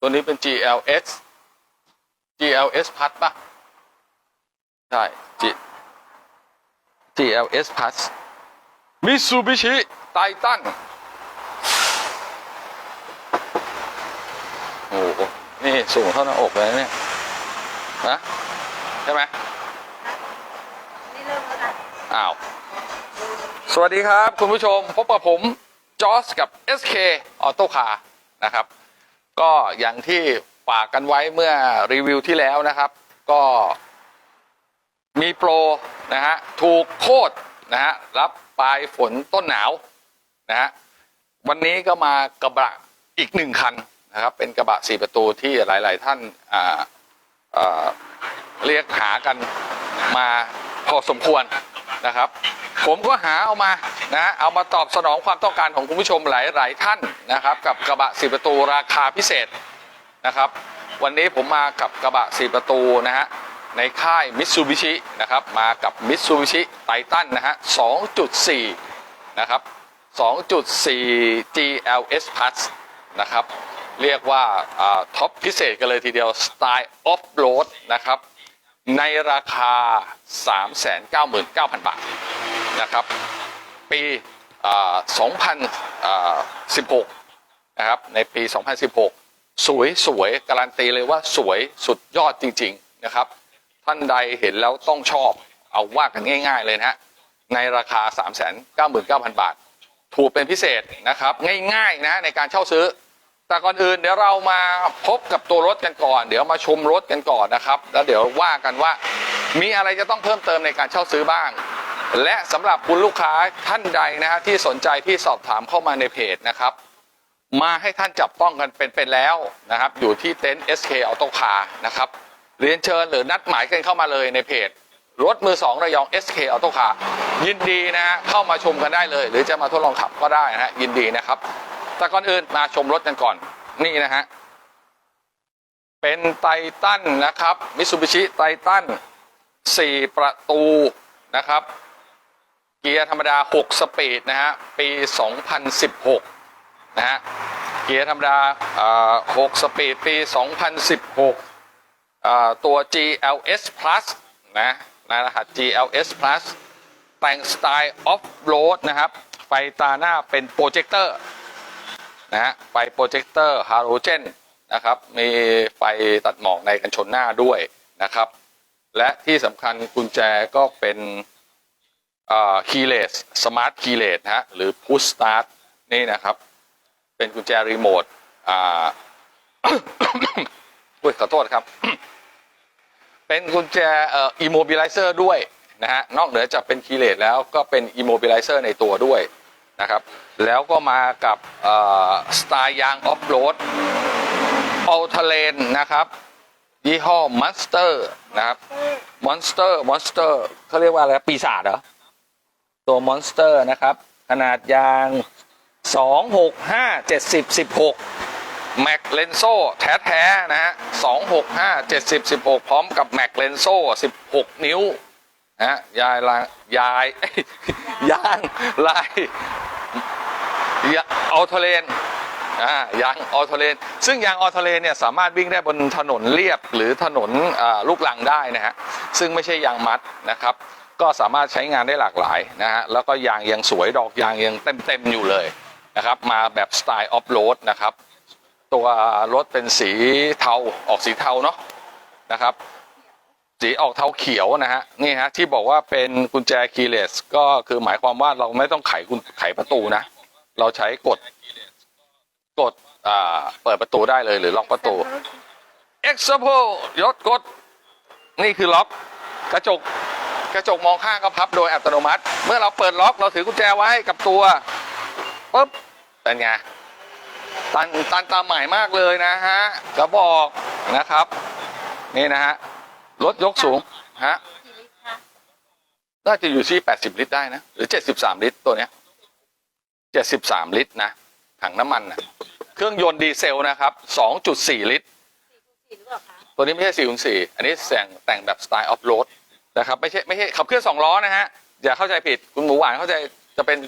ตัวนี้เป็น GLS GLS พัดปะใช่ G GLS Plus Mitsubishi Titan โอ้โห นี่สูงเท่าหน้าอกเลยนะเนี่ยนะใช่ไหมนี่เริ่มแล้วนะอ้าว สวัสดีครับ คุณผู้ชม พบกับผม จอสกับ SK Auto Car นะครับ ก็อย่างที่ฝากกันไว้เมื่อรีวิวที่แล้วนะครับ ก็มีโปรนะฮะถูกโคตรนะฮะรับปลายฝนต้นหนาวนะฮะวันนี้ก็มากระบะอีกหนึ่งคันนะครับ เป็นกระบะสี่ประตูที่หลาย ๆ ท่านอ่าอ่าเรียกหากันมาพอสมควร นะครับ ผมก็หาเอามานะเอามาตอบสนองความต้องการของคุณผู้ชมหลาย ๆ ท่านนะครับ กับกระบะสี่ประตูราคาพิเศษนะครับ วันนี้ผมมากับกระบะ4ประตูนะฮะในค่าย Mitsubishi นะครับมากับ Mitsubishi Titan นะฮะ 2.4 นะครับ 2.4 GLS Plus นะครับ เรียกว่าท็อปพิเศษกันเลยทีเดียวสไตล์ออฟโรดนะครับ ในราคา 399,000 บาทนะครับ ปีอ่า2016 นะครับ ในปี 2016 สวยสวยการันตีเลยว่าสวยสุดยอดจริง ๆ นะครับ ท่านใดเห็นแล้วต้องชอบเอาว่ากันง่าย ๆ เลยนะฮะ ในราคา 399,000 บาท ถูกเป็นพิเศษนะครับ ง่าย ๆ นะในการเช่าซื้อ แต่ก่อนอื่นเดี๋ยวเรามาพบกับตัวรถกันก่อน เดี๋ยวมาชมรถกันก่อนนะครับ แล้วเดี๋ยวว่ากันว่า มีอะไรจะต้องเพิ่มเติมในการเช่าซื้อบ้าง และสำหรับคุณลูกค้าท่านใดนะฮะที่สนใจที่สอบถามเข้ามาในเพจนะครับ มาให้ท่านจับต้องกันเป็นๆแล้วนะครับ อยู่ที่เต็นท์ SK Auto Car นะครับเรียนเชิญหรือนัดหมายกันเข้ามาเลยในเพจรถมือสองระยอง SK Auto Car ยินดีนะฮะเข้ามาชมกันได้เลย หรือจะมาทดลองขับก็ได้นะฮะยินดีนะครับ แต่ก่อนอื่นมาชมรถกันก่อนนี่นะฮะ เป็นไททันนะครับมิ t ูบิชิไททัน4ประตูนะครับ เกียร์ธรรมดา 6 สปีดนะฮะ ปี 2016 นะฮะ เกียร์ธรรมดา6สปีด ปี 2016 ตัว GLS Plus นะนะรหัส GLS Plus แต่งสไตล์ออฟโรดนะครับ ไฟตาหน้าเป็นโปรเจคเตอร์ นะฮะไฟโปรเจคเตอร์ฮาโลเจนนะครับมีไฟตัดหมอกในกันชนหน้าด้วยนะครับ และที่สำคัญกุญแจก็เป็นคีย์เลสสมาร์ทคีย์เลสนะฮะหรือพุชสตาร์ทนี่นะครับ เป็นกุญแจรีโมทอ่าอุ้ยขอโทษครับ เป็นกุญแจเอ่อ immobilizer ด้วยนะฮะนอกเหนือจากเป็นคีย์เลสแล้วก็เป็น immobilizer ในตัวด้วย นะครับ แล้วก็มากับสไตล์ยางออฟโรดอ l ลทเลนนะครับ ยี่ห้อมอนสเตอร์นะครับมอนสเตอร์มอนสเตอร์เขาเรียกว่าอะไรปีศาจเหรอ ตัวมอนสเตอร์นะครับ ขนาดยาง 2 6 5 70 16 แม็กเลนโซ่แท้ๆนะฮะ2 6 5 70 16 พร้อมกับแม็กเลนโซ่16 นิ้ว นะฮะยายลางยายยางลายยาออโทเลนอ่ายางออโทเลน ซึ่งยางออโทเลนเนี่ยสามารถวิ่งได้บนถนนเรียบหรือถนนลูกลังได้นะฮะซึ่งไม่ใช่ยางมัดนะครับ ก็สามารถใช้งานได้หลากหลายนะฮะแล้วก็ยางยังสวยดอกยางยังเต็มๆอยู่เลยนะครับ มาแบบสไตล์ออฟโรดนะครับตัวรถเป็นสีเทาออกสีเทาเนาะนะครับ สีออกเทาเขียวนะฮะนี่ฮะที่บอกว่าเป็นกุญแจคีย์เลสก็คือหมายความว่าเราไม่ต้องไขกุญไขประตูนะ เราใช้กดกดอ่าเปิดประตูได้เลยหรือล็อกประตู e x a p l e ยศกด นี่คือล็อกกระจกกระจกมองข้างก็พับโดยอัตโนมัติ เมื่อเราเปิดล็อกเราถือกุญแจไว้กับตัวปุ๊บเป็นไงตันตันตาใหม่มากเลยนะฮะกระบอกนะครับ นี่นะฮะ รถยกสูงฮะกี่ลิตรคะน่าจะอยู่ที่80ลิตรได้นะ หรือ73ลิตรตัวเนี้ย73ลิตรนะ ถังน้ำมันนะเครื่องยนต์ดีเซลนะครับ2.4ลิตรสี่หรือเปล่าคะตัวนี้ไม่ใช่4คูณ4อันนี้แต่งแต่งแบบสไตล์ออฟโรดนะครับ ไม่ใช่ไม่ใช่ขับเคลื่อน2ล้อนะฮะ อย่าเข้าใจผิดคุณหมูหวานเข้าใจจะเป็น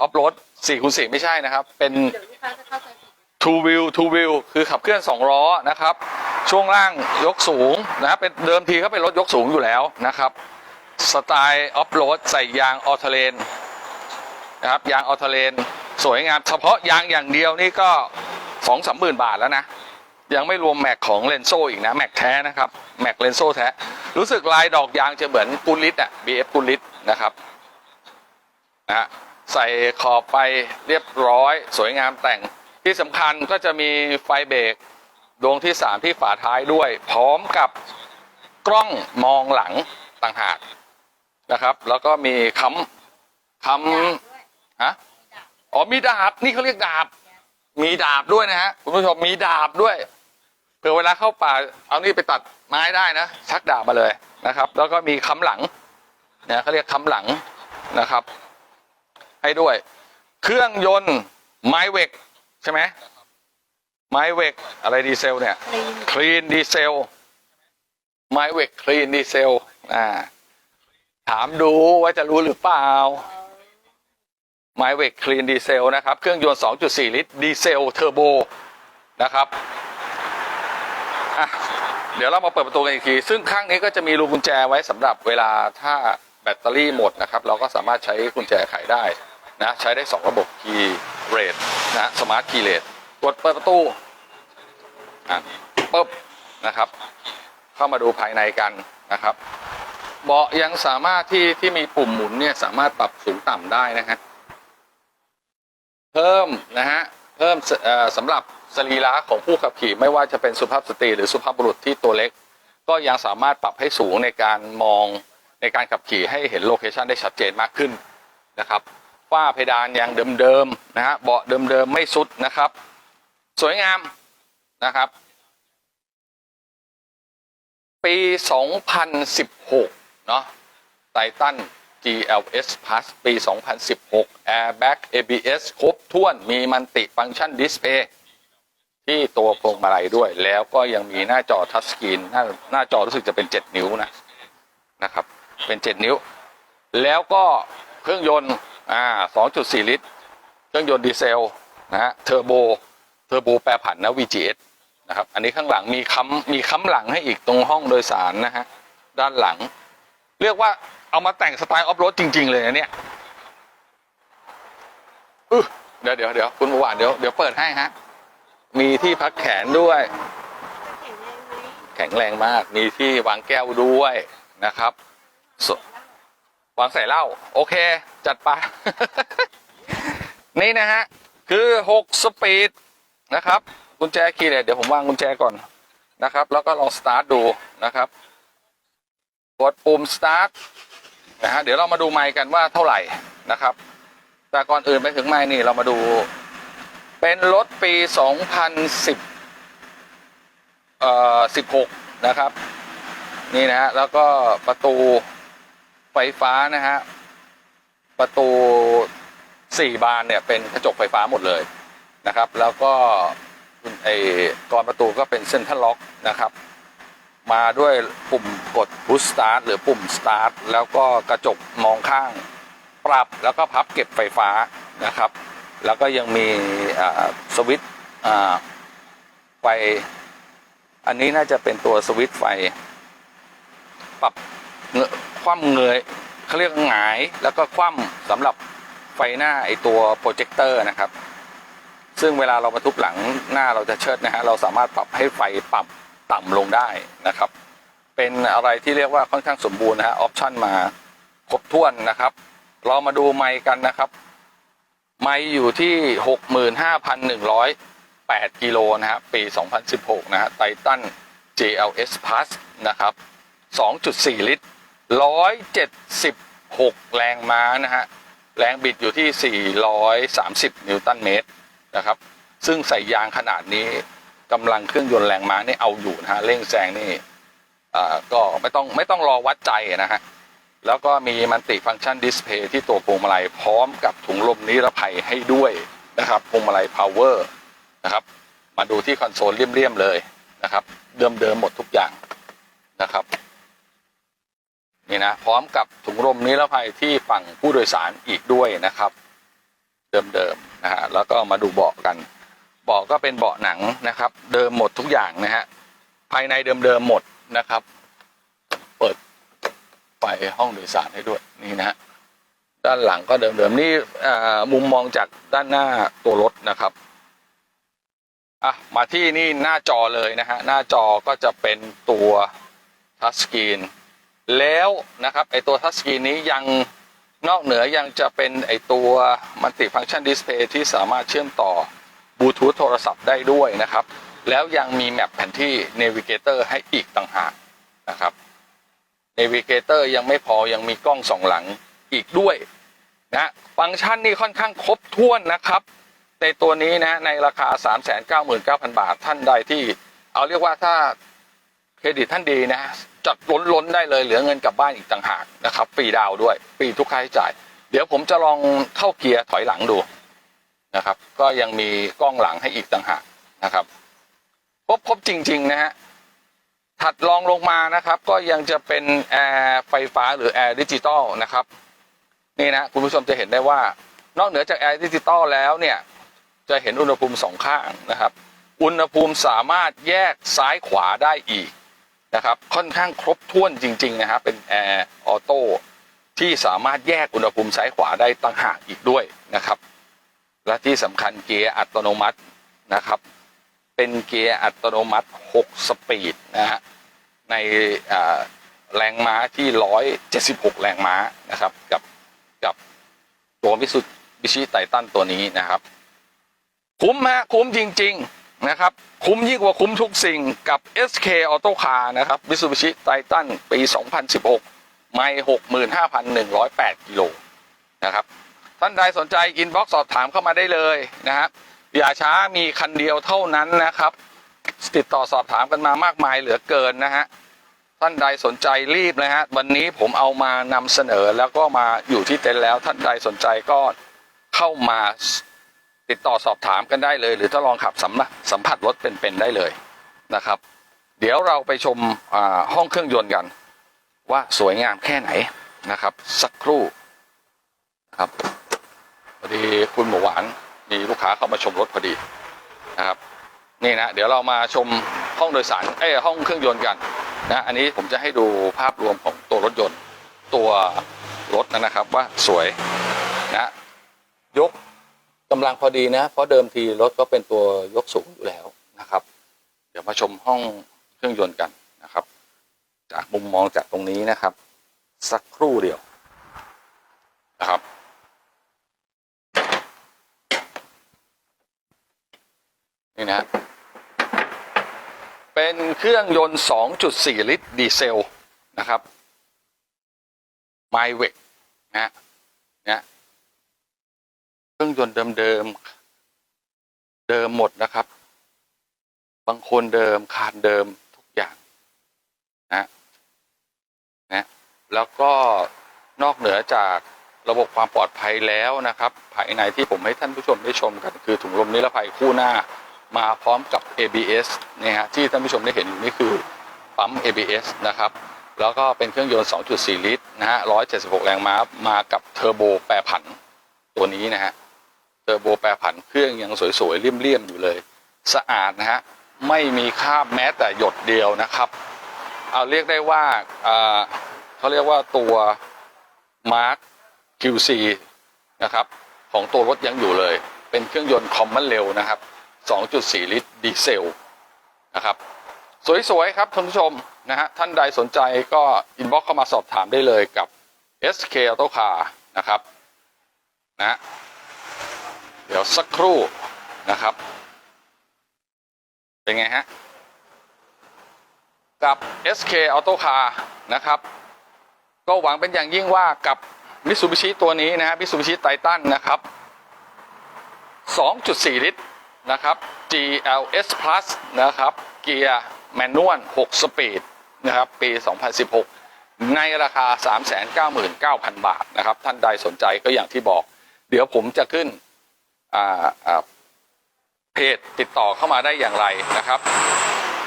ออฟโรด4คูณ4ไม่ใช่นะครับ เป็น เดี๋ยวลูกค้าจะเข้าใจผิด two wheel two wheel คือขับเคลื่อน 2 ล้อนะครับ ช่วงล่างยกสูงนะครับเป็นเดิมทีก็เป็นรถยกสูงอยู่แล้วนะครับ สไตล์ออฟโรดใส่ยางออเทเลนนะครับยางออเทเลนสวยงามเฉพาะยางอย่างเดียวนี่ก็สองสามหมื่นบาทแล้วนะ ยังไม่รวมแม็กของเลนโซอีกนะ แม็กแท้นะครับ แม็กเลนโซแท้ รู้สึกลายดอกยางจะเหมือนกุลิตอะ BF กุลิตนะครับนะฮะใส่ขอบไฟเรียบร้อย สวยงามแต่ง ที่สำคัญก็จะมีไฟเบรกดวงที่ 3 ที่ฝาท้ายด้วย พร้อมกับกล้องมองหลังต่างหากนะครับ แล้วก็มีค้ำค้ำฮะอ๋อมีดาบนี่เขาเรียกดาบ มีดาบด้วยนะฮะคุณผู้ชมมีดาบด้วยเผื่อเวลาเข้าป่า เอานี่ไปตัดไม้ได้นะ ชักดาบมาเลยนะครับ แล้วก็มีค้ำหลังเนี่ยเขาเรียกค้ำหลังนะครับ ให้ด้วย เครื่องยนต์ไมเวก ใช่ไหมไมเวกอะไรดีเซลเนี่ยลีนคลีนดีเซลไมเวกคลีนดีเซลอ่าถามดูว่าจะรู้หรือเปล่าไมเวกคลีนดีเซลนะครับ เครื่องยนต์ 2.4 ลิตร ดีเซลเทอร์โบนะครับอะเดี๋ยวเรามาเปิดประตูกันอีกที ซึ่งข้างนี้ก็จะมีรูกุญแจไว้สำหรับเวลาถ้าแบตเตอรี่หมดนะครับ เราก็สามารถใช้กุญแจไขได้ นะใช้ได้ 2 ระบบคีย์เรทนะสมาร์ทคีย์เรทกดเปิดประตูอะปึ๊บนะครับ เข้ามาดูภายในกันนะครับเบาะยังสามารถที่ที่มีปุ่มหมุนเนี่ยสามารถปรับสูงต่ำได้นะฮะเพิ่มนะฮะเพิ่มสเอ่อสำหรับสรีระของผู้ขับขี่ไม่ว่าจะเป็นสุภาพสตรีหรือสุภาพบุรุษที่ตัวเล็ก ก็ยังสามารถปรับให้สูงในการมองในการขับขี่ให้เห็นโลเคชันได้ชัดเจนมากขึ้นนะครับ ฝ้าเพดานยังเดิมๆนะฮะเบาะเดิมๆไม่สุดนะครับ สวยงามนะครับ ปี 2016 เนาะไททัน GLS Plus ปี 2016 Airbag ABS ครบถ้วนมีมันติฟังก์ชันดิสเพย์ที่ตัวพวงมาลัยด้วย แล้วก็ยังมีหน้าจอทัชสกรีนหน้าหน้าจอรู้สึกจะเป็น 7 นิ้วนะนะครับ เป็น 7 นิ้ว แล้วก็เครื่องยนต์ อ่า2.4 ลิตร เครื่องยนต์ดีเซลนะฮะ เทอร์โบ เทอร์โบแปรผันนะ VGS นะครับ อันนี้ข้างหลังมีค้ำมีค้ำหลังให้อีกตรงห้องโดยสารนะฮะ ด้านหลัง เรียกว่าเอามาแต่งสไตล์ออฟโรดจริง ๆ เลยนะเนี่ยอึะเดี๋ยวเดี๋ยวเดี๋ยวคุณประวานเดี๋ยวเดี๋ยวเปิดให้ฮะ มีที่พักแขนด้วย แข็งแรงไหมแข็งแรงมาก มีที่วางแก้วด้วยนะครับส วางใส่เหล้าโอเค จัดไป นี่นะฮะ คือ6สปีดนะครับ กุญแจคีย์เลยเดี๋ยวผมวางกุญแจก่อนนะครับ แล้วก็ลองสตาร์ทดูนะครับ กดปุ่มสตาร์ทนะฮะเดี๋ยวเรามาดูไมค์กันว่าเท่าไหร่นะครับ แต่ก่อนอื่นไปถึงไมค์นี่เรามาดู เป็นรถปี 2010เอ่อ16 นะครับ นี่นะฮะแล้วก็ประตู ไฟฟ้านะฮะ ประตูสี่บานเนี่ยเป็นกระจกไฟฟ้าหมดเลยนะครับ แล้วก็ไอ้กรอนประตูก็เป็นเซ็นทรัลล็อกนะครับ มาด้วยปุ่มกด push start หรือปุ่ม start แล้วก็กระจกมองข้างปรับแล้วก็พับเก็บไฟฟ้านะครับ แล้วก็ยังมีสวิตช์ไฟ อันนี้น่าจะเป็นตัวสวิตช์ไฟ ปรับเงย คว่ำเงยเขาเรียกหงายแล้วก็คว่ำสำหรับไฟหน้าไอตัวโปรเจคเตอร์นะครับ ซึ่งเวลาเรามาทุบหลังหน้าเราจะเชิดนะฮะเราสามารถปรับให้ไฟปรับต่ำลงได้นะครับ เป็นอะไรที่เรียกว่าค่อนข้างสมบูรณ์นะฮะออปชันมาครบถ้วนนะครับ เรามาดูไมค์กันนะครับ ไมค์อยู่ที่ 65,108กิโลนะฮะปี 2016 นะฮะไททัน JLS Plus นะครับ 2.4 ลิตร 176 แรงม้านะฮะ แรงบิดอยู่ที่ 430 นิวตันเมตรนะครับ ซึ่งใส่ยางขนาดนี้กำลังเครื่องยนต์แรงม้านี่เอาอยู่นะฮะ เร่งแซงนี่อ่าก็ไม่ต้องไม่ต้องรอวัดใจนะฮะ แล้วก็มีมันติฟังก์ชันดิสเพย์ที่ตัวพวงมาลัยพร้อมกับถุงลมนิรภัยให้ด้วยนะครับพวงมาลัยพาวเวอร์นะครับ มาดูที่คอนโซลเลี่ยมๆเลยนะครับ เดิมๆหมดทุกอย่างนะครับ นี่นะพร้อมกับถุงลมนิรภัยที่ฝั่งผู้โดยสารอีกด้วยนะครับ เดิมๆนะฮะแล้วก็มาดูเบาะกันเบาะก็เป็นเบาะหนังนะครับ เดิมหมดทุกอย่างนะฮะภายในเดิมๆหมดนะครับ เปิดไฟห้องโดยสารให้ด้วยนี่นะฮะด้านหลังก็เดิมๆนี่มุมมองจากด้านหน้าตัวรถนะครับอะมาที่นี่หน้าจอเลยนะฮะหน้าจอก็จะเป็นตัวทัชสกรีน แล้วนะครับไอตัวทัชสกรีนนี้ยังนอกเหนือยังจะเป็นไอตัวมัลติฟังชันดิสเพย์ที่สามารถเชื่อมต่อบลูทูธโทรศัพท์ได้ด้วยนะครับ แล้วยังมีแมปแผนที่ Navigator ให้อีกต่างหากนะครับ Navigator ยังไม่พอยังมีกล้องสองหลังอีกด้วยนะฟังก์ชันนี่ค่อนข้างครบถ้วนนะครับ ในตัวนี้นะในราคา 399,000 บาทท่านใดที่เอาเรียกว่าถ้า เครดิตท่านดีนะจัดล้นล้นๆได้เลยเหลือเงินกลับบ้านอีกต่างหากนะครับฟรีดาวด้วยฟรีทุกค่าใช้จ่าย เดี๋ยวผมจะลองเข้าเกียร์ถอยหลังดูนะครับ ก็ยังมีกล้องหลังให้อีกต่างหากนะครับครบครบจริง ๆ นะฮะถัดรองลงมานะครับ ก็ยังจะเป็นแอร์ไฟฟ้าหรือแอร์ดิจิตอลนะครับนี่นะคุณผู้ชมจะเห็นได้ว่านอกเหนือจากแอร์ดิจิตอลแล้วเนี่ยจะเห็นอุณหภูมิสองข้างนะครับ อุณหภูมิสามารถแยกซ้ายขวาได้อีก นะครับค่อนข้างครบถ้วนจริง ๆ นะครับเป็นแอร์ออโต้ที่สามารถแยกอุณหภูมิซ้ายขวาได้ต่างหากอีกด้วยนะครับ และที่สำคัญเกียร์อัตโนมัตินะครับ เป็นเกียร์อัตโนมัติ 6 สปีดนะฮะในแรงม้าที่ 176 แรงม้านะครับ กับกับตัวมิสุบิชิไททันตัวนี้นะครับ คุ้มฮะคุ้มจริง ๆ นะครับ คุ้มยิ่งกว่าคุ้มทุกสิ่งกับ SK Auto Car นะครับ Mitsubishi Titan ปี 2016 ไม่ 65,108 กิโลนะครับ ท่านใดสนใจอินบ็อกซ์สอบถามเข้ามาได้เลยนะครับอย่าช้ามีคันเดียวเท่านั้นนะครับ ติดต่อสอบถามกันมามากมายเหลือเกินนะฮะท่านใดสนใจรีบนะฮะวันนี้ผมเอามานำเสนอแล้วก็มาอยู่ที่เต็นท์แล้วท่านใดสนใจก็เข้ามา ติดต่อสอบถามกันได้เลย หรือถ้าลองขับสัมสัมผัสรถเป็นๆได้เลยนะครับ เดี๋ยวเราไปชมห้องเครื่องยนต์กัน ว่าสวยงามแค่ไหนนะครับ สักครู่ครับพอดีคุณหมูหวานมีลูกค้าเข้ามาชมรถพอดีนะครับนี่นะเดี๋ยวเรามาชมห้องโดยสารเอ้ห้องเครื่องยนต์กันนะอันนี้ผมจะให้ดูภาพรวมของตัวรถยนต์ตัวรถนะครับว่าสวยนะยก กำลังพอดีนะ เพราะเดิมทีรถก็เป็นตัวยกสูงอยู่แล้วนะครับ เดี๋ยวมาชมห้องเครื่องยนต์กันนะครับ จากมุมมองจากตรงนี้นะครับ สักครู่เดียวนะครับ นี่นะ เป็นเครื่องยนต์ 2.4 ลิตรดีเซลนะครับไมเวกนะ รื่องยนต์เดิมๆเดิมหมดนะครับ บางคนเดิมคานเดิมทุกอย่างนะนะแล้วก็นอกเหนือจากระบบความปลอดภัยแล้วนะครับ ภายในที่ผมให้ท่านผู้ชมได้ชมกัน คือถุงลมนิรภัยคู่หน้ามาพร้อมกับ ABS นี่ยฮะที่ท่านผู้ชมได้เห็นอยู่นี่คือปั๊ม ABS นะครับ แล้วก็เป็นเครื่องยนต์ 2.4 ลิตรนะฮะ 176 แรงม้า มากับเทอร์โบแปรผันตัวนี้นะฮะ เทอร์โบแปรผันเครื่องยังสวยๆเลี่ยมๆอยู่เลย สะอาดนะฮะไม่มีคราบแม้แต่หยดเดียวนะครับ เอาเรียกได้ว่าเขาเรียกว่าตัว Mark QC นะครับของตัวรถยังอยู่เลย เป็นเครื่องยนต์คอมมันเร็วนะครับ 2.4 ลิตรดีเซลนะครับสวยๆครับท่านผู้ชมนะฮะท่านใดสนใจก็อินบ็อกเข้ามาสอบถามได้เลยกับ SK Auto Car นะครับนะ เดี๋ยวสักครู่นะครับ เป็นไงฮะ กับ SK Auto Car นะครับ ก็หวังเป็นอย่างยิ่งว่ากับมิ t ซูบิชิตัวนี้นะฮะมิ t ซูบิชิไททันนะครับ 2.4 ลิตรนะครับ GLS Plus นะครับ เกียร์แมนนวล 6 สปีดนะครับ ปี 2016 ในราคา 399,000 บาทนะครับ ท่านใดสนใจก็อย่างที่บอก เดี๋ยวผมจะขึ้น เพจติดต่อเข้ามาได้อย่างไรนะครับ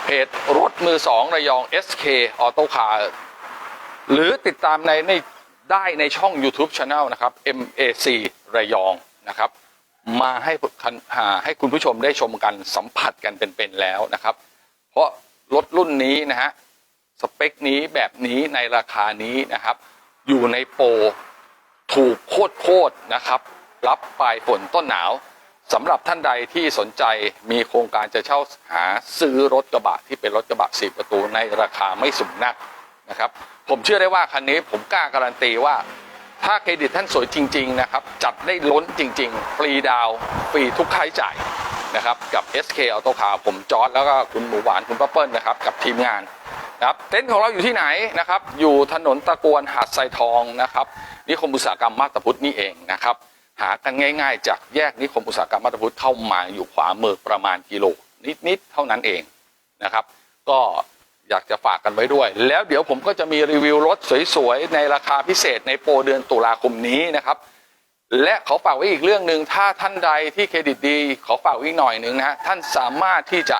เพจรถมือสองระยอง SK Auto Car หรือติดตามในในได้ในช่อง YouTube Channel นะครับ MAC ระยองนะครับ มาให้คันหาให้คุณผู้ชมได้ชมกันสัมผัสกันเป็นๆแล้วนะครับ เพราะรถรุ่นนี้นะฮะสเปคนี้แบบนี้ในราคานี้นะครับ อยู่ในโปรถูกโคตรโคตรๆนะครับ รับปลายฝนต้นหนาวสำหรับท่านใดที่สนใจมีโครงการจะเช่าหาซื้อรถกระบะที่เป็นรถกระบะสี่ประตูในราคาไม่สูงนักนะครับ ผมเชื่อได้ว่าคันนี้ผมกล้าการันตีว่า ถ้าเครดิตท่านสวยจริง ๆ นะครับ จัดได้ล้นจริง ๆ ฟรีดาวฟรีทุกค่าใช้จ่ายนะครับ กับ SK Auto Car ผมจอร์ดแล้วก็คุณหมูหวานคุณป้าเปิ้ลนะครับ กับทีมงานนะครับเต็นท์ของเราอยู่ที่ไหนนะครับ อยู่ถนนตะกวนหาดทรทองนะครับนิคมอุตสาหกรรมมาตาพุธนี่เองนะครับ หากันง่าย ๆ จากแยกนิคมอุตสาหกรรมมาตาพุทธเข้ามาอยู่ขวามือประมาณกิโลนิดๆเท่านั้นเองนะครับ ก็อยากจะฝากกันไว้ด้วย แล้วเดี๋ยวผมก็จะมีรีวิวรถสวยๆ ในราคาพิเศษในโปรเดือนตุลาคมนี้นะครับ และขอฝากไว้อีกเรื่องหนึ่งถ้าท่านใดที่เครดิตดี ขอฝากไว้อีกหน่อยหนึ่งนะฮะท่านสามารถที่จะ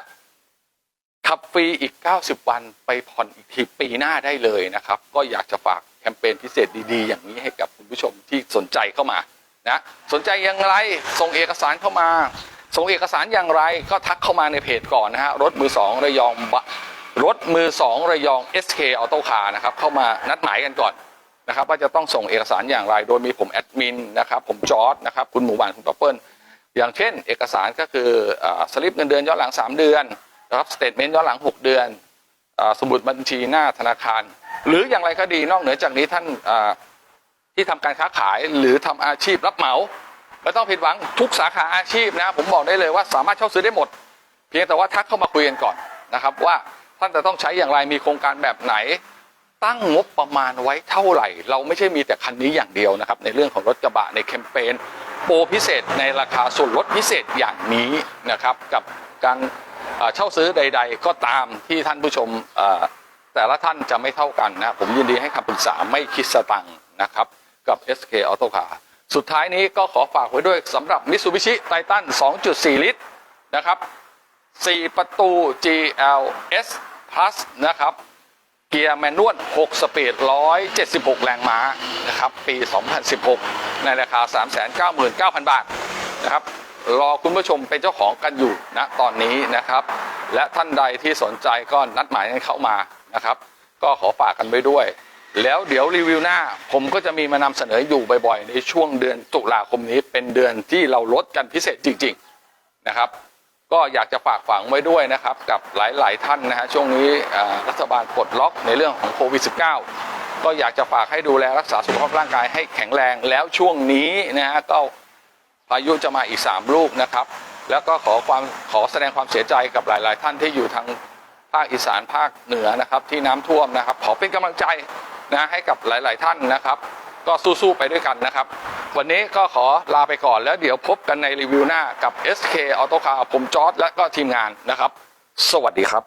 ขับฟรีอีก 90 วันไปผ่อนอีกทีปีหน้าได้เลยนะครับ ก็อยากจะฝากแคมเปญพิเศษดีๆ อย่างนี้ให้กับคุณผู้ชมที่สนใจเข้ามา นะสนใจอย่างไรส่งเอกสารเข้ามา ส่งเอกสารอย่างไรก็ทักเข้ามาในเพจก่อนนะฮะรถมือสองระยองรถมือสองระยอง SK Auto Car นะครับเข้ามานัดหมายกันก่อนนะครับว่าจะต้องส่งเอกสารอย่างไร โดยมีผมแอดมินนะครับผมจอร์ดนะครับคุณหมูหวานคุณป๊อปเปิลอย่างเช่น เอกสารก็คืออสลิปเงินเดือนย้อนหลัง 3 เดือนนะครับสเตทเมนต์ย้อนหลัง 6 เดือนอสมุดบัญชีหน้าธนาคาร หรืออย่างไรก็ดีนอกเหนือจากนี้ท่านอ ที่ทำการค้าขายหรือทำอาชีพรับเหมาไม่ต้องผิดหวังทุกสาขาอาชีพนะผมบอกได้เลยว่าสามารถเช่าซื้อได้หมด เพียงแต่ว่าทักเข้ามาคุยกันก่อนนะครับ ว่าท่านจะต้องใช้อย่างไรมีโครงการแบบไหน ตั้งงบประมาณไว้เท่าไหร่ เราไม่ใช่มีแต่คันนี้อย่างเดียวนะครับ ในเรื่องของรถกระบะในแคมเปญโปรพิเศษในราคาส่วนลดพิเศษอย่างนี้นะครับ กับการเช่าซื้อใด ๆ ก็ตามที่ท่านผู้ชมแต่ละท่านจะไม่เท่ากันนะผมยินดีให้คำปรึกษาไม่คิดสตังค์นะครับ กับ SK Auto Car สุดท้ายนี้ก็ขอฝากไว้ด้วยสำหรับ Mitsubishi Titan 2.4 ลิตรนะครับ 4 ประตู GLS Plus นะครับ เกียร์แมนนวล 6 สปีด 176 แรงม้านะครับ ปี 2016 ในราคา 399,000 บาทนะครับ รอคุณผู้ชมเป็นเจ้าของกันอยู่นะตอนนี้นะครับ และท่านใดที่สนใจก็นัดหมายกันเข้ามานะครับ ก็ขอฝากกันไว้ด้วย แล้วเดี๋ยวรีวิวหน้า ผมก็จะมีมานำเสนออยู่บ่อยๆ ในช่วงเดือนตุลาคมนี้เป็นเดือนที่เราลดกันพิเศษจริง ๆนะครับ ก็อยากจะฝากฝังไว้ด้วยนะครับ กับหลายๆท่านนะฮะช่วงนี้รัฐบาลปลดล็อกในเรื่องของโควิด -19 ก็อยากจะฝากให้ดูแลรักษาสุขภาพร่างกายให้แข็งแรงแล้วช่วงนี้นะฮะก็พายุจะมาอีก 3 ลูกนะครับ แล้วก็ขอความขอแสดงความเสียใจกับหลาย ๆ ท่านที่อยู่ทางภาคอีสานภาคเหนือนะครับ ที่น้ำท่วมนะครับ ขอเป็นกำลังใจ นะให้กับหลาย ๆ ท่านนะครับ ก็สู้ ๆ ไปด้วยกันนะครับ วันนี้ก็ขอลาไปก่อนแล้วเดี๋ยวพบกันในรีวิวหน้ากับ SK Auto Car ผมจอร์ดและก็ทีมงานนะครับ สวัสดีครับ